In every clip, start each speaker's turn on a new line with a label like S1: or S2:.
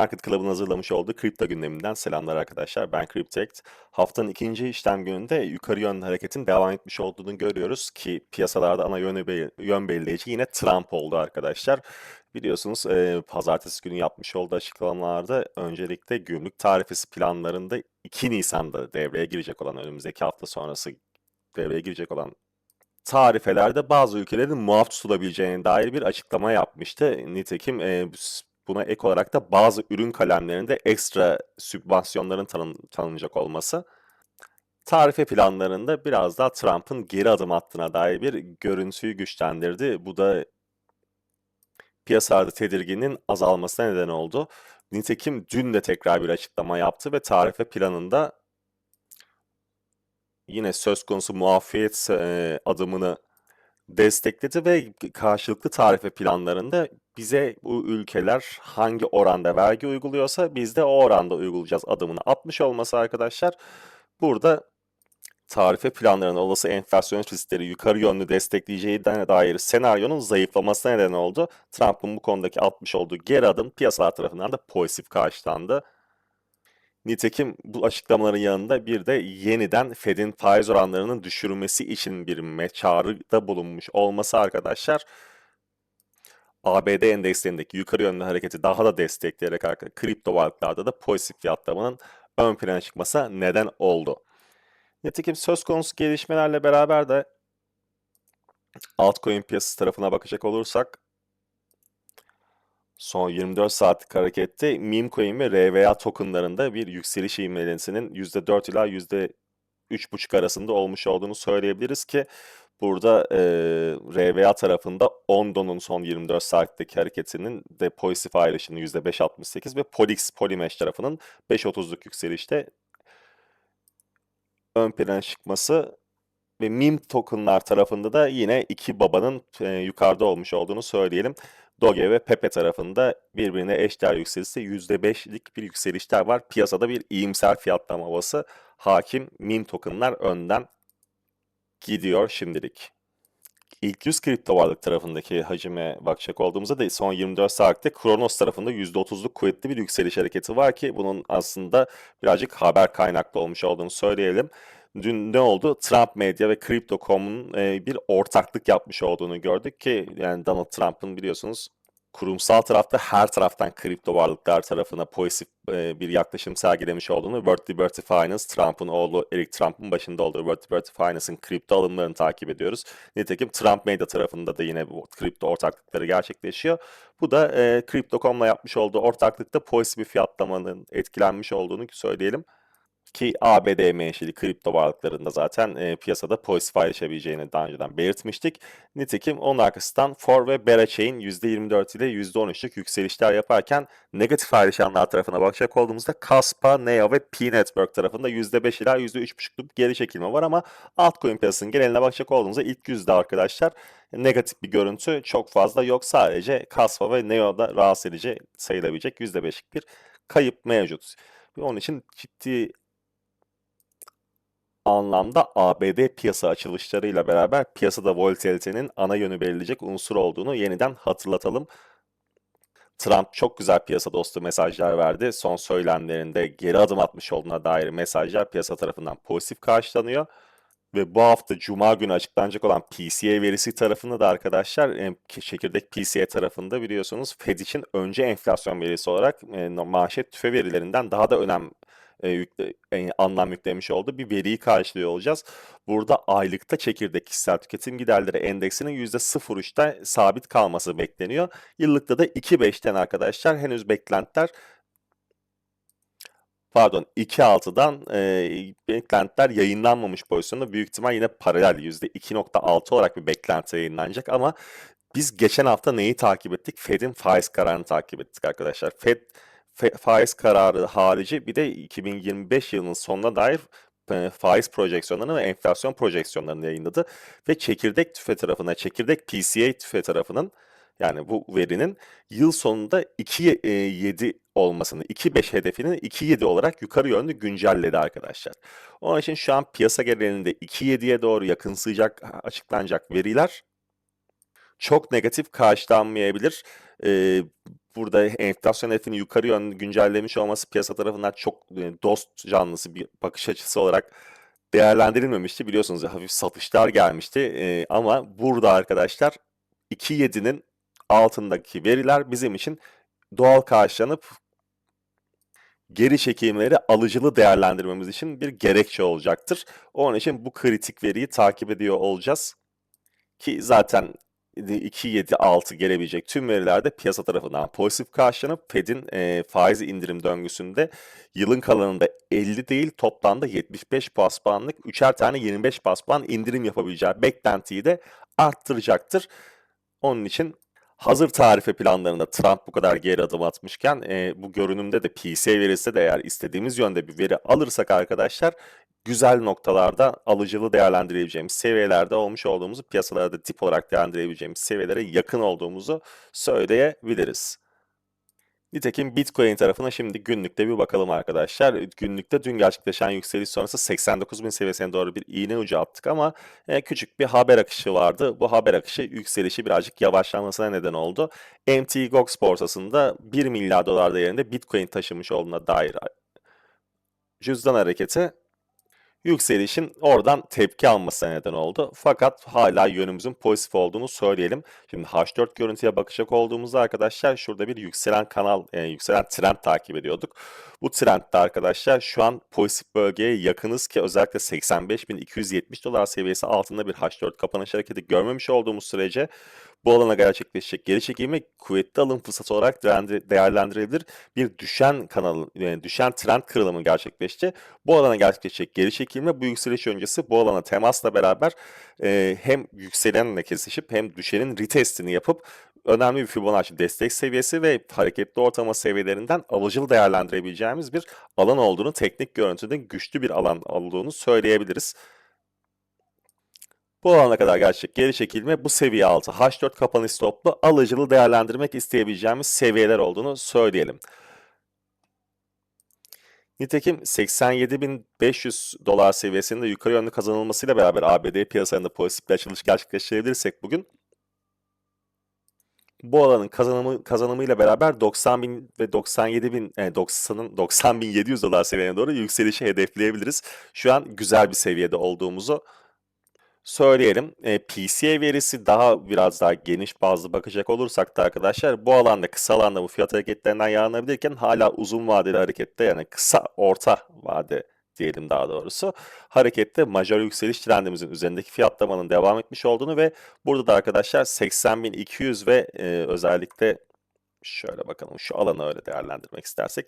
S1: Market Club'ın hazırlamış olduğu kripto gündeminden selamlar arkadaşlar. Ben Cryptect. Haftanın ikinci işlem gününde yukarı yönlü hareketin devam etmiş olduğunu görüyoruz ki piyasalarda ana yönü yön belirleyici yine Trump oldu arkadaşlar. Biliyorsunuz e, pazartesi günü yapmış olduğu açıklamalarda öncelikle gümrük tarifesi planlarında 2 Nisan'da devreye girecek olan önümüzdeki hafta sonrası devreye girecek olan tarifelerde bazı ülkelerin muaf tutulabileceğine dair bir açıklama yapmıştı. Nitekim e, buna ek olarak da bazı ürün kalemlerinde ekstra sübvansiyonların tanın, tanınacak olması tarife planlarında biraz daha Trump'ın geri adım attığına dair bir görüntüyü güçlendirdi. Bu da piyasalarda tedirginin azalmasına neden oldu. Nitekim dün de tekrar bir açıklama yaptı ve tarife planında yine söz konusu muafiyet adımını destekledi ve karşılıklı tarife planlarında bize bu ülkeler hangi oranda vergi uyguluyorsa biz de o oranda uygulayacağız adımını atmış olması arkadaşlar. Burada tarife planlarının olası enflasyon riskleri yukarı yönlü destekleyeceği dair senaryonun zayıflamasına neden oldu. Trump'ın bu konudaki atmış olduğu geri adım piyasalar tarafından da pozitif karşılandı. Nitekim bu açıklamaların yanında bir de yeniden Fed'in faiz oranlarının düşürülmesi için bir çağrıda bulunmuş olması arkadaşlar ABD endekslerindeki yukarı yönlü hareketi daha da destekleyerek arkadaşlar kripto varlıklarda da pozitif fiyatlamanın ön plana çıkmasına neden oldu. Nitekim söz konusu gelişmelerle beraber de altcoin piyasası tarafına bakacak olursak son 24 saatlik harekette meme coin ve RVA tokenlarında bir yükseliş ivmelentisinin %4 ila %3,5 arasında olmuş olduğunu söyleyebiliriz ki burada e, RVA tarafında Ondo'nun son 24 saatlik hareketinin de pozitif ayrışının %5.68 ve Polix Polymesh tarafının 5.30'luk yükselişte ön plana çıkması ve meme tokenlar tarafında da yine iki babanın e, yukarıda olmuş olduğunu söyleyelim. Doge ve Pepe tarafında birbirine eşdeğer yükselişte %5'lik bir yükselişler var. Piyasada bir iyimser fiyatlama havası hakim. Meme tokenlar önden gidiyor şimdilik. İlk 100 kripto varlık tarafındaki hacime bakacak olduğumuzda da son 24 saatte Kronos tarafında %30'luk kuvvetli bir yükseliş hareketi var ki bunun aslında birazcık haber kaynaklı olmuş olduğunu söyleyelim. Dün ne oldu? Trump Medya ve Crypto.com'un e, bir ortaklık yapmış olduğunu gördük ki yani Donald Trump'ın biliyorsunuz kurumsal tarafta her taraftan kripto varlıklar tarafına pozitif e, bir yaklaşım sergilemiş olduğunu World Liberty Finance, Trump'ın oğlu Eric Trump'ın başında olduğu World Liberty Finance'ın kripto alımlarını takip ediyoruz. Nitekim Trump Medya tarafında da yine bu kripto ortaklıkları gerçekleşiyor. Bu da e, Crypto.com'la yapmış olduğu ortaklıkta pozitif bir fiyatlamanın etkilenmiş olduğunu söyleyelim. Ki ABD menşeli kripto varlıklarında zaten e, piyasada pozitif ayrışabileceğini daha önceden belirtmiştik. Nitekim onun arkasından For ve Berachain %24 ile %13'lük yükselişler yaparken negatif ayrışanlar tarafına bakacak olduğumuzda Kaspa, Neo ve P-Network tarafında %5 ila %3,5'luk geri çekilme var ama altcoin piyasasının geneline bakacak olduğumuzda ilk yüzde arkadaşlar negatif bir görüntü çok fazla yok. Sadece Kaspa ve Neo'da rahatsız edici sayılabilecek %5'lik bir kayıp mevcut. Onun için ciddi anlamda ABD piyasa açılışlarıyla beraber piyasada volatilitenin ana yönü belirleyecek unsur olduğunu yeniden hatırlatalım. Trump çok güzel piyasa dostu mesajlar verdi. Son söylemlerinde geri adım atmış olduğuna dair mesajlar piyasa tarafından pozitif karşılanıyor. Ve bu hafta Cuma günü açıklanacak olan PCA verisi tarafında da arkadaşlar çekirdek PCA tarafında biliyorsunuz Fed için önce enflasyon verisi olarak manşet tüfe verilerinden daha da önem e, yükle, e, anlam yüklemiş oldu. Bir veriyi karşılıyor olacağız. Burada aylıkta çekirdek kişisel tüketim giderleri endeksinin %0.3'ten sabit kalması bekleniyor. Yıllıkta da 2.5'ten arkadaşlar henüz beklentiler pardon 2.6'dan e, beklentiler yayınlanmamış pozisyonda büyük ihtimal yine paralel %2.6 olarak bir beklenti yayınlanacak ama biz geçen hafta neyi takip ettik? Fed'in faiz kararını takip ettik arkadaşlar. Fed faiz kararı harici bir de 2025 yılının sonuna dair e, faiz projeksiyonlarını ve enflasyon projeksiyonlarını yayınladı. Ve çekirdek tüfe tarafına, çekirdek PCA tüfe tarafının yani bu verinin yıl sonunda 2.7 olmasını, 2.5 hedefinin 2.7 olarak yukarı yönlü güncelledi arkadaşlar. Onun için şu an piyasa genelinde 2.7'ye doğru yakınsayacak, açıklanacak veriler çok negatif karşılanmayabilir. Eee, burada enflasyon hedefini yukarı yönlü güncellemiş olması piyasa tarafından çok e, dost canlısı bir bakış açısı olarak değerlendirilmemişti. Biliyorsunuz hafif satışlar gelmişti. Eee, ama burada arkadaşlar 2.7'nin altındaki veriler bizim için doğal karşılanıp geri çekilmeleri alıcılı değerlendirmemiz için bir gerekçe olacaktır. Onun için bu kritik veriyi takip ediyor olacağız. Ki zaten 2.7-6 gelebilecek tüm verilerde piyasa tarafından pozitif karşılanıp Fed'in e, faiz indirim döngüsünde yılın kalanında 50 değil toplamda 75 bas puanlık 3'er tane 25 bas puan indirim yapabileceği beklentiyi de arttıracaktır. Onun için hazır tarife planlarında Trump bu kadar geri adım atmışken e, bu görünümde de PCE verisi de eğer istediğimiz yönde bir veri alırsak arkadaşlar güzel noktalarda alıcılı değerlendirebileceğimiz seviyelerde olmuş olduğumuzu piyasalarda tip olarak değerlendirebileceğimiz seviyelere yakın olduğumuzu söyleyebiliriz. Nitekim Bitcoin tarafına şimdi günlükte bir bakalım arkadaşlar. Günlükte dün gerçekleşen yükseliş sonrası 89.000 seviyesine doğru bir iğne ucu attık ama e, küçük bir haber akışı vardı. Bu haber akışı yükselişi birazcık yavaşlamasına neden oldu. MTGOX borsasında 1 milyar dolar değerinde Bitcoin taşımış olduğuna dair cüzdan hareketi yükselişin oradan tepki almasına neden oldu. Fakat hala yönümüzün pozitif olduğunu söyleyelim. Şimdi H4 görüntüye bakacak olduğumuzda arkadaşlar şurada bir yükselen kanal, e, yükselen trend takip ediyorduk. Bu trendde arkadaşlar şu an pozitif bölgeye yakınız ki özellikle 85.270 dolar seviyesi altında bir H4 kapanış hareketi görmemiş olduğumuz sürece bu alana gerçekleşecek geri çekilme kuvvetli alım fırsatı olarak değerlendirilebilir. Bir düşen kanal, yani düşen trend kırılımı gerçekleşti. Bu alana gerçekleşecek geri çekilme bu yükseliş öncesi bu alana temasla beraber e, hem yükselenle kesişip hem düşenin retestini yapıp önemli bir Fibonacci destek seviyesi ve hareketli ortalama seviyelerinden alıcılı değerlendirebileceğimiz bir alan olduğunu, teknik görüntüde güçlü bir alan olduğunu söyleyebiliriz. Bu alana kadar gerçek geri çekilme bu seviye altı H4 kapanış stoplu alıcılı değerlendirmek isteyebileceğimiz seviyeler olduğunu söyleyelim. Nitekim 87.500 dolar seviyesinde yukarı yönlü kazanılmasıyla beraber ABD piyasalarında pozitif bir açılış gerçekleştirebilirsek bugün bu alanın kazanımı kazanımıyla beraber 90.000 ve 97.000 yani 90'ın 90.700 dolar seviyene doğru yükselişi hedefleyebiliriz. Şu an güzel bir seviyede olduğumuzu söyleyelim. E, PCA verisi daha biraz daha geniş bazlı bakacak olursak da arkadaşlar bu alanda kısa alanda bu fiyat hareketlerinden yararlanabilirken hala uzun vadeli harekette yani kısa orta vade diyelim daha doğrusu harekette majör yükseliş trendimizin üzerindeki fiyatlamanın devam etmiş olduğunu ve burada da arkadaşlar 80.200 ve e, özellikle şöyle bakalım şu alanı öyle değerlendirmek istersek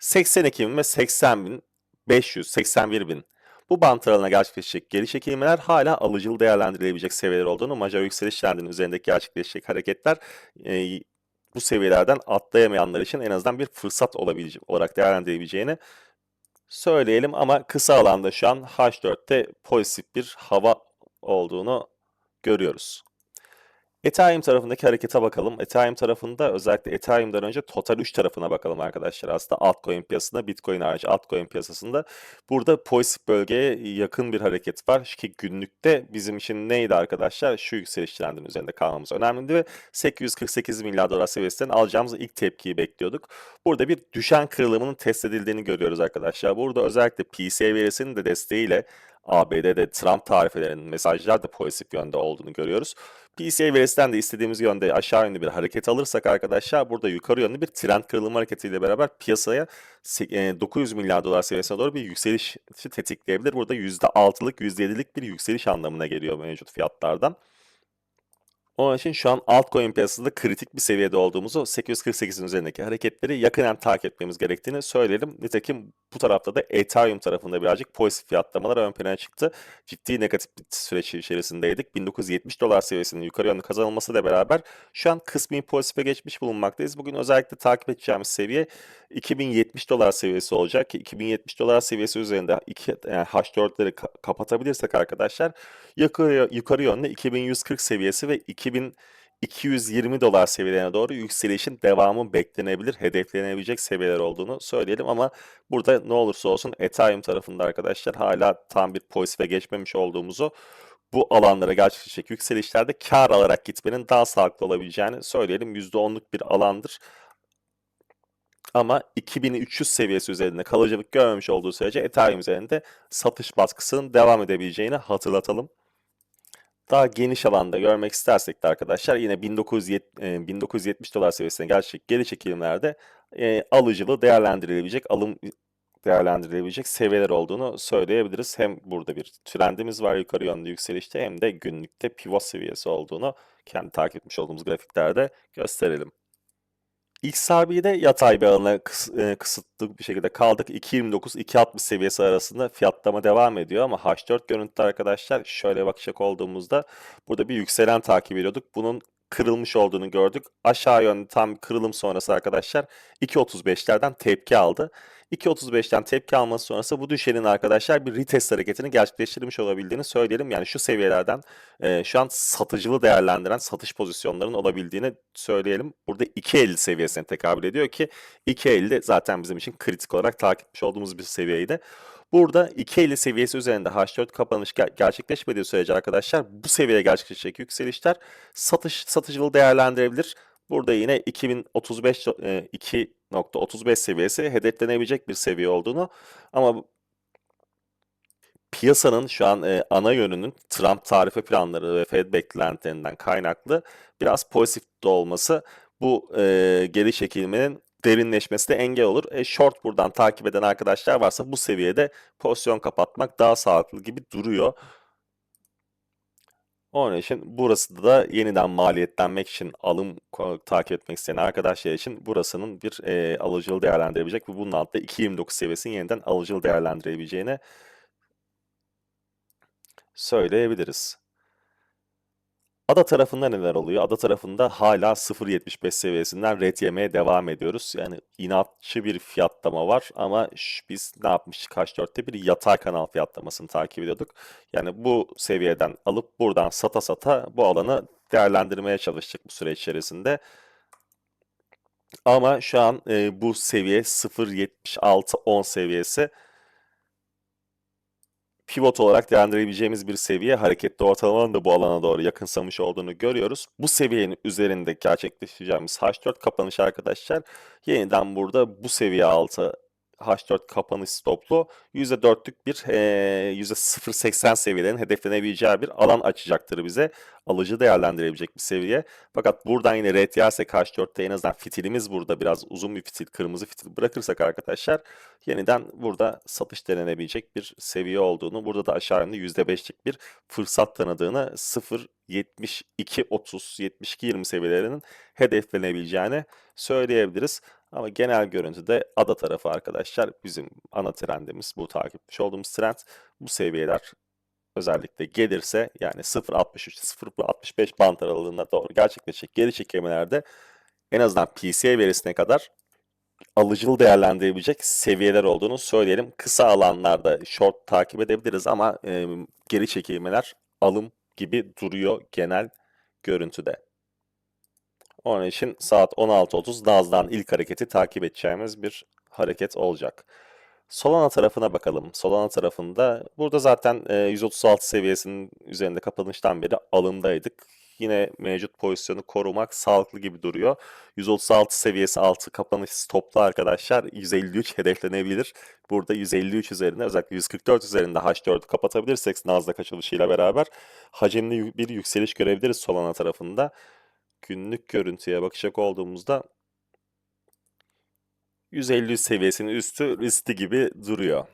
S1: 82.000 ve 80.500 81.000 bu bant aralığına gerçekleşecek geri çekilmeler hala alıcılı değerlendirilebilecek seviyeler olduğunu, majör yükseliş trendinin üzerindeki gerçekleşecek hareketler e, bu seviyelerden atlayamayanlar için en azından bir fırsat olabilecek olarak değerlendirebileceğini söyleyelim ama kısa alanda şu an H4'te pozitif bir hava olduğunu görüyoruz. Ethereum tarafındaki harekete bakalım. Ethereum tarafında özellikle Ethereum'dan önce Total 3 tarafına bakalım arkadaşlar. Aslında altcoin piyasasında, Bitcoin harici altcoin piyasasında burada pozitif bölgeye yakın bir hareket var. Ki günlükte bizim için neydi arkadaşlar? Şu yükseliş trendinin üzerinde kalmamız önemliydi ve 848 milyar dolar seviyesinden alacağımız ilk tepkiyi bekliyorduk. Burada bir düşen kırılımının test edildiğini görüyoruz arkadaşlar. Burada özellikle PCA verisinin de desteğiyle ABD'de Trump tarifelerinin mesajlar da pozitif yönde olduğunu görüyoruz. PCA verisinden de istediğimiz yönde aşağı yönlü bir hareket alırsak arkadaşlar burada yukarı yönlü bir trend kırılımı hareketiyle beraber piyasaya 900 e, milyar dolar seviyesine doğru bir yükseliş tetikleyebilir. Burada %6'lık %7'lik bir yükseliş anlamına geliyor mevcut fiyatlardan. Onun için şu an altcoin piyasasında kritik bir seviyede olduğumuzu 848'in üzerindeki hareketleri yakından takip etmemiz gerektiğini söyleyelim. Nitekim bu tarafta da Ethereum tarafında birazcık pozitif fiyatlamalar ön plana çıktı. Ciddi negatif bir süreç içerisindeydik. 1970 dolar seviyesinin yukarı yönlü kazanılmasıyla beraber şu an kısmi pozitife geçmiş bulunmaktayız. Bugün özellikle takip edeceğimiz seviye 2070 dolar seviyesi olacak ki 2070 dolar seviyesi üzerinde iki, yani H4'leri ka kapatabilirsek arkadaşlar yukarı, yukarı yönlü 2140 seviyesi ve 2220 dolar seviyelerine doğru yükselişin devamı beklenebilir, hedeflenebilecek seviyeler olduğunu söyleyelim ama burada ne olursa olsun Ethereum tarafında arkadaşlar hala tam bir pozitife geçmemiş olduğumuzu bu alanlara gerçekleşecek yükselişlerde kar alarak gitmenin daha sağlıklı olabileceğini söyleyelim. %10'luk bir alandır. Ama 2300 seviyesi üzerinde kalıcılık görmemiş olduğu sürece Ethereum üzerinde satış baskısının devam edebileceğini hatırlatalım. Daha geniş alanda görmek istersek de arkadaşlar yine 1970, e, 1970 dolar seviyesine gerçek geri çekimlerde e, alıcılı değerlendirilebilecek alım değerlendirilebilecek seviyeler olduğunu söyleyebiliriz. Hem burada bir trendimiz var yukarı yönlü yükselişte hem de günlükte pivot seviyesi olduğunu kendi takip etmiş olduğumuz grafiklerde gösterelim. XRB'de yatay bir alana kıs- e, kısıtlı bir şekilde kaldık. 2.29-2.60 seviyesi arasında fiyatlama devam ediyor ama H4 görüntüde arkadaşlar şöyle bakacak olduğumuzda burada bir yükselen takip ediyorduk. Bunun kırılmış olduğunu gördük. Aşağı yönlü tam kırılım sonrası arkadaşlar 2.35'lerden tepki aldı. 2.35'ten tepki alması sonrası bu düşenin arkadaşlar bir retest hareketini gerçekleştirmiş olabildiğini söyleyelim. Yani şu seviyelerden e, şu an satıcılı değerlendiren satış pozisyonlarının olabildiğini söyleyelim. Burada 2.50 seviyesine tekabül ediyor ki 2.50 zaten bizim için kritik olarak takip etmiş olduğumuz bir seviyeydi. Burada 2.50 seviyesi üzerinde H4 kapanış gerçekleşmediği sürece arkadaşlar bu seviyeye gerçekleşecek yükselişler satış satıcılı değerlendirebilir. Burada yine 2035 e, 2 0.35 seviyesi hedeflenebilecek bir seviye olduğunu ama piyasanın şu an e, ana yönünün Trump tarife planları ve Fed beklentilerinden kaynaklı biraz pozitif de olması bu e, geri çekilmenin derinleşmesi de engel olur. E, short buradan takip eden arkadaşlar varsa bu seviyede pozisyon kapatmak daha sağlıklı gibi duruyor. Onun için burası da yeniden maliyetlenmek için alım takip etmek isteyen arkadaşlar için burasının bir e, alıcılı değerlendirebilecek ve bunun altında 2.29 seviyesinin yeniden alıcılı değerlendirebileceğini söyleyebiliriz. Ada tarafında neler oluyor? Ada tarafında hala 0.75 seviyesinden ret yemeye devam ediyoruz. Yani inatçı bir fiyatlama var ama biz ne yapmıştık? H4'te bir yatay kanal fiyatlamasını takip ediyorduk. Yani bu seviyeden alıp buradan sata sata bu alanı değerlendirmeye çalıştık bu süre içerisinde. Ama şu an e, bu seviye 0.76-10 seviyesi pivot olarak değerlendirebileceğimiz bir seviye. Hareketli ortalamanın da bu alana doğru yakınsamış olduğunu görüyoruz. Bu seviyenin üzerinde gerçekleştireceğimiz H4 kapanış arkadaşlar yeniden burada bu seviye altı H4 kapanış stoplu %4'lük bir eee %0.80 seviyelerin hedeflenebileceği bir alan açacaktır bize. Alıcı değerlendirebilecek bir seviye. Fakat buradan yine ret yersek H4'te en azından fitilimiz burada biraz uzun bir fitil, kırmızı fitil bırakırsak arkadaşlar yeniden burada satış denenebilecek bir seviye olduğunu, burada da aşağı yönlü %5'lik bir fırsat tanıdığını 0.72-30, 72-20 seviyelerinin hedeflenebileceğini söyleyebiliriz. Ama genel görüntüde ada tarafı arkadaşlar bizim ana trendimiz bu takip etmiş olduğumuz trend. Bu seviyeler özellikle gelirse yani 0.63-0.65 bant aralığına doğru gerçekleşecek geri çekilmelerde en azından PCA verisine kadar alıcılı değerlendirebilecek seviyeler olduğunu söyleyelim. Kısa alanlarda short takip edebiliriz ama e, geri çekilmeler alım gibi duruyor genel görüntüde. Onun için saat 16.30 Naz'dan ilk hareketi takip edeceğimiz bir hareket olacak. Solana tarafına bakalım. Solana tarafında burada zaten e, 136 seviyesinin üzerinde kapanıştan beri alımdaydık. Yine mevcut pozisyonu korumak sağlıklı gibi duruyor. 136 seviyesi altı kapanış stoplu arkadaşlar 153 hedeflenebilir. Burada 153 üzerinde özellikle 144 üzerinde H4'ü kapatabilirsek Nasdaq açılışıyla beraber hacimli bir yükseliş görebiliriz Solana tarafında. Günlük görüntüye bakacak olduğumuzda 150 seviyesinin üstü riskli gibi duruyor.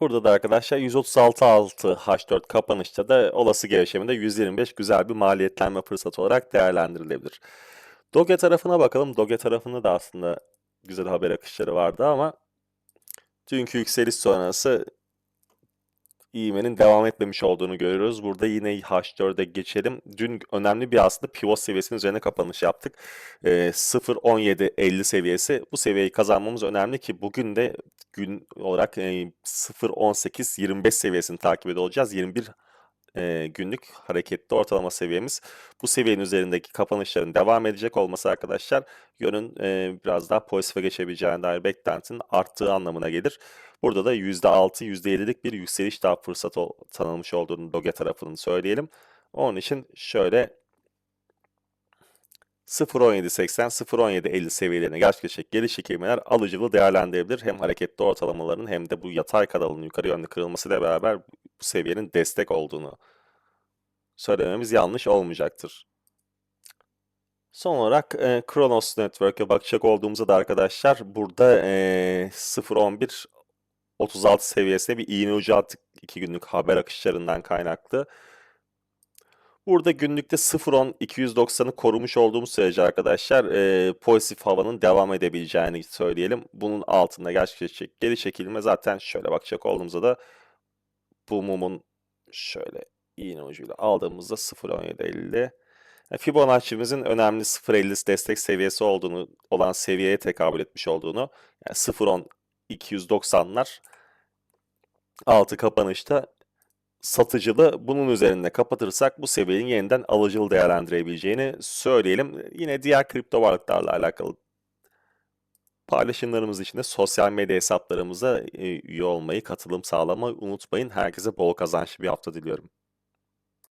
S1: Burada da arkadaşlar 136 altı H4 kapanışta da olası gevşeminde 125 güzel bir maliyetlenme fırsatı olarak değerlendirilebilir. Doge tarafına bakalım. Doge tarafında da aslında güzel haber akışları vardı ama dünkü yükseliş sonrası ivmenin devam etmemiş olduğunu görüyoruz. Burada yine H4'e geçelim. Dün önemli bir aslında pivot seviyesinin üzerine kapanış yaptık. Ee, 0.17.50 seviyesi. Bu seviyeyi kazanmamız önemli ki bugün de gün olarak e, 0.18.25 seviyesini takip ediyor olacağız. 21 e, günlük hareketli ortalama seviyemiz. Bu seviyenin üzerindeki kapanışların devam edecek olması arkadaşlar yönün e, biraz daha pozitife geçebileceğine dair beklentinin arttığı anlamına gelir. Burada da %6, %7'lik bir yükseliş daha fırsat tanınmış olduğunu Doge tarafının söyleyelim. Onun için şöyle 0.1780, 0.1750 seviyelerine gerçekleşecek geri çekilmeler alıcılı değerlendirebilir. Hem hareketli ortalamaların hem de bu yatay kanalın yukarı yönlü kırılmasıyla beraber bu seviyenin destek olduğunu söylememiz yanlış olmayacaktır. Son olarak e, Kronos Network'e bakacak olduğumuzda da arkadaşlar burada e, 0.11 36 seviyesine bir iğne ucu attık 2 günlük haber akışlarından kaynaklı. Burada günlükte 0.10 290'ı korumuş olduğumuz sürece arkadaşlar e, pozitif havanın devam edebileceğini söyleyelim. Bunun altında gerçekleşecek geri çekilme zaten şöyle bakacak olduğumuzda da bu mumun şöyle iğne ucuyla aldığımızda 0.1750 e, Fibonacci'mizin önemli 0.50 destek seviyesi olduğunu olan seviyeye tekabül etmiş olduğunu yani 0.10 290'lar altı kapanışta satıcılı bunun üzerinde kapatırsak bu seviyenin yeniden alıcılı değerlendirebileceğini söyleyelim. Yine diğer kripto varlıklarla alakalı paylaşımlarımız için de sosyal medya hesaplarımıza üye olmayı, katılım sağlamayı unutmayın. Herkese bol kazançlı bir hafta diliyorum.